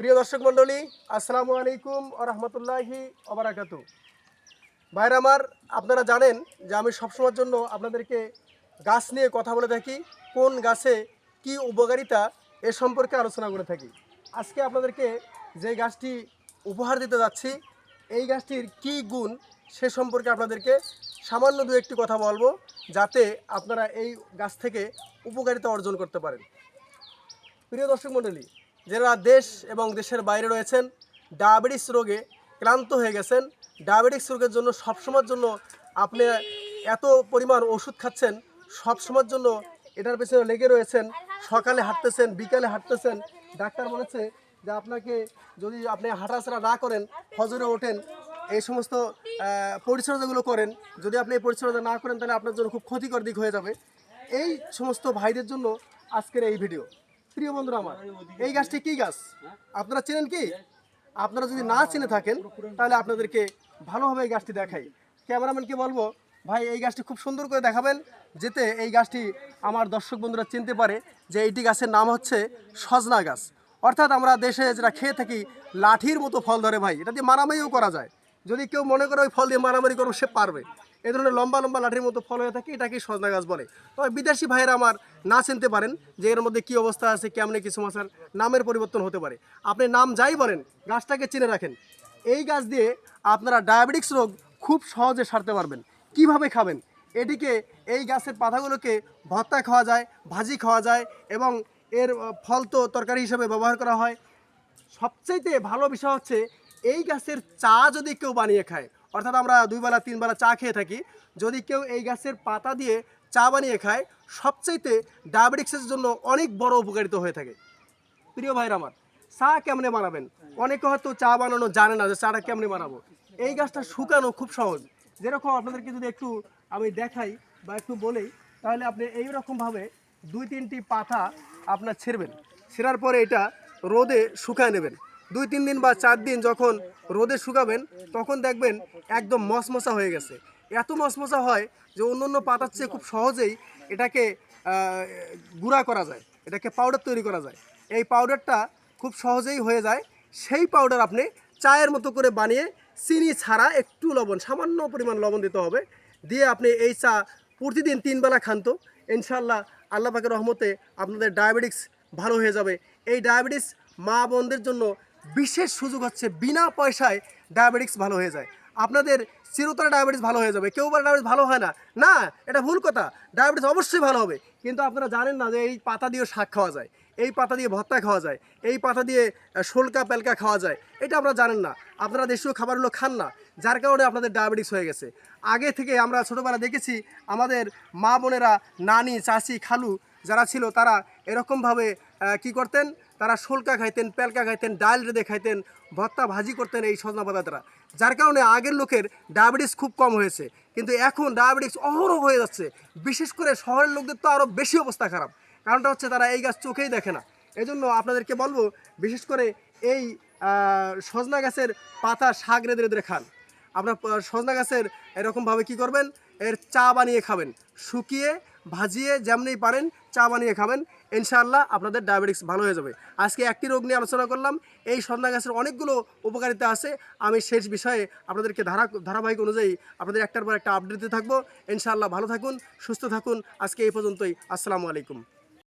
প্রিয় দর্শক মণ্ডলী, আসসালামু আলাইকুম রহমতুল্লাহি ওবরাকাতু ভাইরা আমার, আপনারা জানেন যে আমি সবসময়ের জন্য আপনাদেরকে গাছ নিয়ে কথা বলে থাকি, কোন গাছে কি উপকারিতা এ সম্পর্কে আলোচনা করে থাকি। আজকে আপনাদেরকে যে গাছটি উপহার দিতে যাচ্ছি, এই গাছটির কি গুণ সে সম্পর্কে আপনাদেরকে সামান্য দু একটি কথা বলব, যাতে আপনারা এই গাছ থেকে উপকারিতা অর্জন করতে পারেন। প্রিয় দর্শক মণ্ডলী যারা দেশ এবং দেশের বাইরে রয়েছেন, ডায়াবেটিস রোগে ক্লান্ত হয়ে গেছেন, ডায়াবেটিস রোগের জন্য সবসময়ের জন্য আপনি এত পরিমাণ ওষুধ খাচ্ছেন, সবসময়ের জন্য এটার পেছনে লেগে রয়েছেন, সকালে হাঁটতেছেন, বিকালে হাঁটতেছেন। ডাক্তার বলেছে যে আপনাকে যদি আপনি হাঁটাচলা না করেন হজরে ওঠেন, এই সমস্ত পরিচর্যাগুলো করেন, যদি আপনি এই পরিচর্যা না করেন, তাহলে আপনার জন্য খুব ক্ষতিকর দিক হয়ে যাবে। এই সমস্ত ভাইদের জন্য আজকের এই ভিডিও। প্রিয় বন্ধুরা আমার এই গাছটি কি গাছ? আপনারা চেনেন কি? আপনারা যদি না চিনে থাকেন তাহলে আপনাদেরকে ভালোভাবে এই গাছটি দেখাই। ক্যামেরাম্যানকে বলব ভাই এই গাছটি খুব সুন্দর করে দেখাবেন যেতে এই গাছটি আমার দর্শক বন্ধুরা চিনতে পারে যে এইটি গাছের নাম হচ্ছে সজনা গাছ। অর্থাৎ আমরা দেশে যেটা খেয়ে থাকি লাঠির মতো ফল ধরে ভাই। এটা দিয়ে মারামারিও করা যায়। যদি কেউ মনে করে ওই ফল দিয়ে মারামারি করব সে পারবে। এই ধরনের লম্বা লম্বা লাঠির মতো ফল হয়ে থাকে এটাকে সজনা গাছ বলে? তবে বিদেশি ভাইয়েরা আমার না চিনতে পারেন যে এর মধ্যে কী অবস্থা আছে, কেমনে কিছু মাছের নামের পরিবর্তন হতে পারে। আপনি নাম যাই বলেন, গাছটাকে চিনে রাখেন। এই গাছ দিয়ে আপনারা ডায়াবেটিক্স রোগ খুব সহজে সারতে পারবেন। কীভাবে খাবেন? এটিকে এই গাছের পাতাগুলোকে ভর্তা খাওয়া যায়, ভাজি খাওয়া যায় এবং এর ফল তো তরকারি হিসেবে ব্যবহার করা হয়। সবচাইতে ভালো বিষয় হচ্ছে, এই গাছের চা যদি কেউ বানিয়ে খায় অর্থাৎ আমরা দুই বেলা, তিন বেলা চা খেয়ে থাকি। যদি কেউ এই গাছের পাতা দিয়ে চা বানিয়ে খায়, সবচাইতে ডায়াবেটিক্সের জন্য অনেক বড় উপকারিত হয়ে থাকে। প্রিয় ভাইরা আমার, চা কেমনে বানাবেন? অনেকে হয়তো চা বানানো জানে না যে চাটা কেমনে বানাবো। এই গাছটা শুকানো খুব সহজ। যেরকম আপনাদেরকে যদি একটু আমি দেখাই বা একটু বলেই, তাহলে আপনি এই রকমভাবে দুই তিনটি পাতা আপনার ছেড়বেন। ছেঁড়ার পরে এটা রোদে শুকায় নেবেন। দুই, তিন দিন বা চার দিন যখন রোদে শুকাবেন, তখন দেখবেন একদম মশমশা হয়ে গেছে। এত মশমশা হয় যে অন্য অন্য পাতার চেয়ে খুব সহজেই এটাকে গুঁড়া করা যায়, এটাকে পাউডার তৈরি করা যায়। এই পাউডারটা খুব সহজেই হয়ে যায়। সেই পাউডার আপনি চায়ের মতো করে বানিয়ে চিনি ছাড়া একটু লবণ, সামান্য পরিমাণ লবণ দিতে হবে। দিয়ে আপনি এই চা প্রতিদিন তিন বেলা খান তো। ইনশাল্লাহ আল্লাহ পাকের রহমতে আপনাদের ডায়াবেটিক্স ভালো হয়ে যাবে। এই ডায়াবেটিস মা বোনদের জন্য বিশেষ সুযোগ হচ্ছে, বিনা পয়সায় ডায়াবেটিক্স ভালো হয়ে যায়। আপনাদের চিরতরে ডায়াবেটিস ভালো হয়ে যাবে। কেউ বলে ডায়াবেটিস ভালো হয় না। না, এটা ভুল কথা। ডায়াবেটিস অবশ্যই ভালো হবে। কিন্তু আপনারা জানেন না যে এই পাতা দিয়েও শাক খাওয়া যায়। এই পাতা দিয়ে ভর্তা খাওয়া যায়। এই পাতা দিয়ে শোলকা পেলকা খাওয়া যায়। এটা আপনারা জানেন না। আপনারা দেশীয় খাবারগুলো খান না, যার কারণে আপনাদের ডায়াবেটিস হয়ে গেছে। আগে থেকে আমরা ছোটোবেলা দেখেছি, আমাদের মা বোনেরা, নানি চাষি খালু যারা ছিল, তারা এরকমভাবে কি করতেন? তারা শোলকা খাইতেন পেলকা খাইতেন, ডাল রেঁধে খাইতেন, ভর্তা ভাজি করতেন এই সজনা পাতা দ্বারা যার কারণে আগের লোকের ডায়াবেটিস খুব কম হয়েছে। কিন্তু এখন ডায়াবেটিস অহরহ হয়ে যাচ্ছে। বিশেষ করে শহরের লোকদের তো আরও বেশি অবস্থা খারাপ। কারণটা হচ্ছে তারা এই গাছ চোখেই দেখে না। এজন্য আপনাদেরকে বলব, বিশেষ করে এই সজনা গাছের পাতা শাক রেঁধে রেঁধে খান। আপনার সজনা গাছের এরকমভাবে কি করবেন? এর চা বানিয়ে খাবেন। শুকিয়ে ভাজিয়ে যেমনি পারেন, চা বানিয়ে খাবেন। ইনশাআল্লাহ আপনাদের ডায়াবেটিস ভালো হয়ে যাবে। আজকে একটি রোগ নিয়ে আলোচনা করলাম। এই সন্ধ্যা গাছের অনেকগুলো উপকারিতা আছে। আমি শেষ বিষয়ে আপনাদেরকে ধারা, ধারাবাহিক অনুযায়ী আপনাদের একটার পর একটা আপডেট দিতে থাকব। ইনশাআল্লাহ ভালো থাকুন, সুস্থ থাকুন। আজকে এই পর্যন্তই। আসসালামু আলাইকুম।